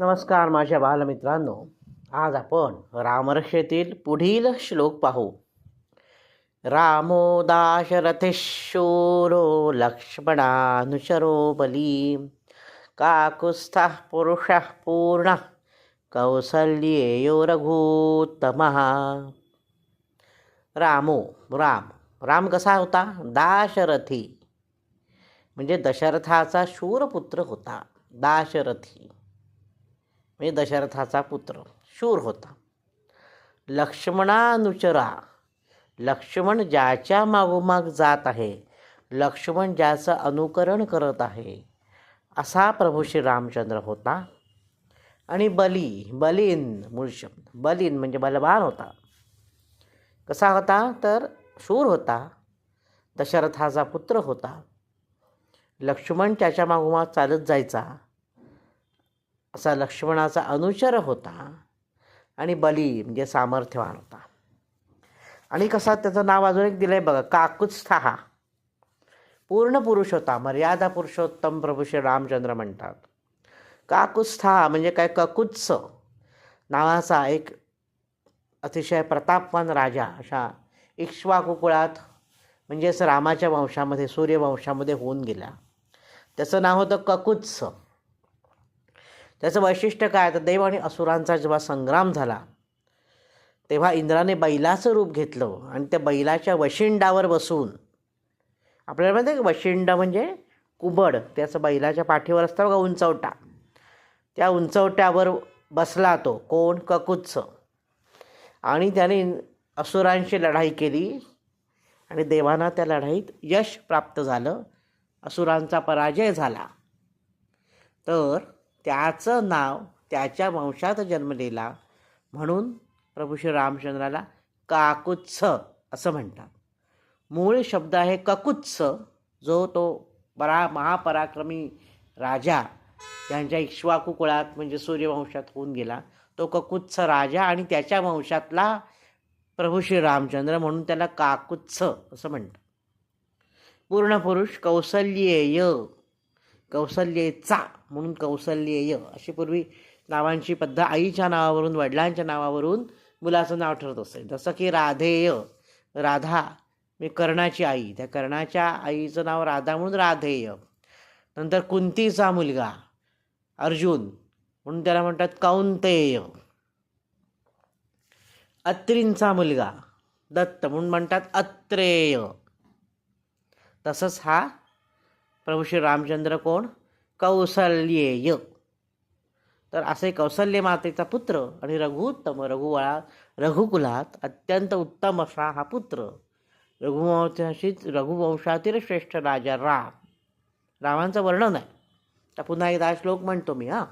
नमस्कार माझ्या बालमित्रांनो. आज आपण रामरक्षेतील पुढील श्लोक पाहू. रामो दाशरथिशूरो लक्ष्मणानुचरो बली. काकुत्स्थः पुरुषः पूर्ण कौसल्येयो रघुत्तमः. रामो राम राम कसा होता? दाशरथी. म्हणजे दशरथाचा शूरपुत्र होता दाशरथी. म्हणजे दशरथाचा पुत्र. शूर होता. लक्ष्मणानुचरा. लक्ष्मण ज्याच्या मागोमाग जात आहे लक्ष्मण ज्याचं अनुकरण करत आहे असा प्रभू श्री रामचंद्र होता. आणि बली बलीन मूळ शब्द. बलीन म्हणजे बलवान होता. कसा होता? तर शूर होता. दशरथाचा पुत्र होता. लक्ष्मण त्याच्या मागोमाग चालत जायचा. असा लक्ष्मणाचा अनुचर होता आणि बली म्हणजे सामर्थ्यवान होता. आणि कसा त्याचं नाव अजून एक दिलं आहे बघा काकुत्स्था हा पूर्ण पुरुष होता मर्यादा पुरुषोत्तम प्रभू श्री रामचंद्र म्हणतात. काकुत्स्था म्हणजे काय? ककुत्स नावाचा एक अतिशय प्रतापवान राजा अशा इक्ष्वाकुकुळात म्हणजेच रामाच्या वंशामध्ये सूर्यवंशामध्ये होऊन गेला त्याचं नाव होतं ककुत्स. त्याचं वैशिष्ट्य काय? तर देव आणि असुरांचा जेव्हा संग्राम झाला तेव्हा इंद्राने बैलाचं रूप घेतलं आणि त्या बैलाच्या वशिंडावर बसून आपल्याला माहिती आहे वशिंड म्हणजे कुबड. त्याचं बैलाच्या पाठीवर असतं बघा उंचवटा. त्या उंचवट्यावर बसला तो कोण? ककुत्स. आणि त्याने असुरांशी लढाई केली आणि देवांना त्या लढाईत यश प्राप्त झालं. असुरांचा पराजय झाला. तर त्याचं नाव त्याच्या वंशात जन्मलेला म्हणून प्रभू श्री रामचंद्राला काकुत्स असं म्हणतात. मूळ शब्द आहे ककुत्स जो तो परा महापराक्रमी राजा यांच्या इक्ष्वाकू कुळात म्हणजे सूर्यवंशात होऊन गेला. तो ककुत्स राजा आणि त्याच्या वंशातला प्रभू श्री रामचंद्र म्हणून त्याला काकुत्स असं म्हणतात. पूर्ण पुरुष कौसल्येय कौसल्येचा म्हणून कौसल्येय. अशी पूर्वी नावांची पद्धत आईच्या नावावरून वडिलांच्या नावावरून मुलाचं नाव ठरत असे. जसं की राधेय राधा मी कर्णाची आई. त्या कर्णाच्या आईचं नाव राधा म्हणून राधेय. नंतर कुंतीचा मुलगा अर्जुन म्हणून त्याला म्हणतात कौंतेय. अत्रींचा मुलगा दत्त म्हणून म्हणतात अत्रेय. तसंच हा प्रभू श्री रामचंद्र कोण? कौसल्येय. तर असे कौसल्य मातेचा पुत्र आणि रघुत्तम रघुवळा रघुकुलात अत्यंत उत्तम असा हा पुत्र. रघुवंशाशीच रघुवंशातील श्रेष्ठ राजा राम. रामांचं वर्णन आहे. तर पुन्हा एकदा श्लोक म्हणतो मी हां.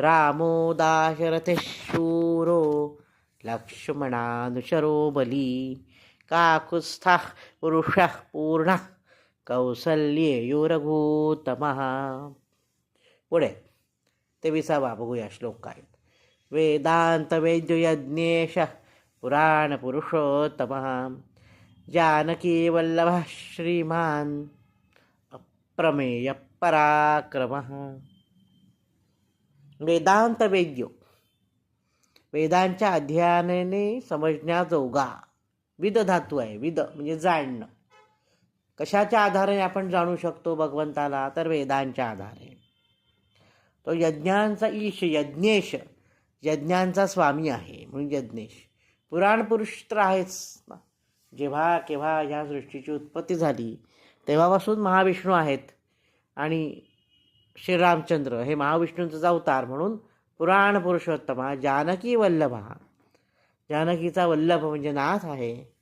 रामो दाशरथे शूरो लक्ष्मणानुशरो बली. काकुत्स्था पुरुषः पूर्ण कौसल्येयो रघुतमः पुढे ते विसावा बघूया श्लोक काय वेदांत वेद्ययज्ञेश पुराण पुरुषोत्तम जानकी वल्लभ श्रीमान अप्रमेय पराक्रम वेदांत वेद्य वेदांच्या अध्ययनाने समजण्याजोगा विद धातू आहे विद म्हणजे जाणणं. कशाच्या आधारे आपण जाणू शकतो भगवंताला? तर वेदांच्या आधारे. तो यज्ञांचा ईश यज्ञेश यज्ञांचा स्वामी आहे म्हणून यज्ञेश. पुराण पुरुष तर आहेच. ना जेव्हा केव्हा ह्या सृष्टीची उत्पत्ती झाली तेव्हापासून महाविष्णू आहेत. आणि श्रीरामचंद्र हे महाविष्णूंचा अवतार म्हणून पुराण पुरुषोत्तमा जानकी वल्लभ. हा जानकीचा वल्लभ म्हणजे नाथ आहे.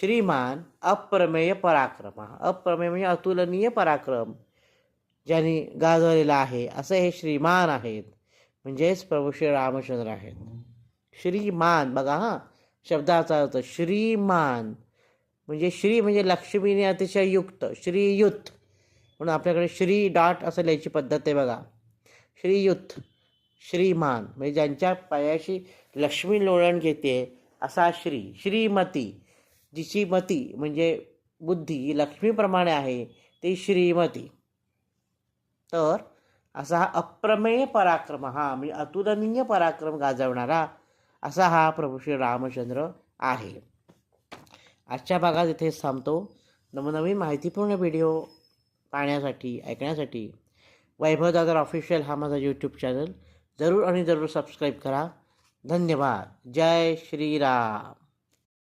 श्रीमान अप्रमेय पराक्रम हा अप्रमेय म्हणजे अतुलनीय पराक्रम ज्यांनी गाजवलेला आहे. असं हे श्रीमान आहेत. म्हणजेच प्रभू श्री रामचंद्र आहेत. श्रीमान बघा हां. शब्दाचा अर्थ श्रीमान म्हणजे श्री म्हणजे लक्ष्मीने अतिशय युक्त श्रीयुत. म्हणून आपल्याकडे श्री डॉट असं लिहायची पद्धत आहे बघा. श्रीयुत श्रीमान म्हणजे ज्यांच्या पायाशी लक्ष्मी लोळण घेते असा श्री. श्रीमती. जिची मती म्हणजे बुद्धी लक्ष्मीप्रमाणे आहे ती श्रीमती. तर असा हा अप्रमेय पराक्रम हा म्हणजे अतुलनीय पराक्रम गाजवणारा असा हा प्रभू श्री रामचंद्र आहे. आजच्या भागात इथेच थांबतो. नवनवीन माहितीपूर्ण व्हिडिओ पाहण्यासाठी ऐकण्यासाठी वैभव दादर ऑफिशियल हा माझा यूट्यूब चॅनल जरूर आणि जरूर सबस्क्राईब करा. धन्यवाद. जय श्रीराम.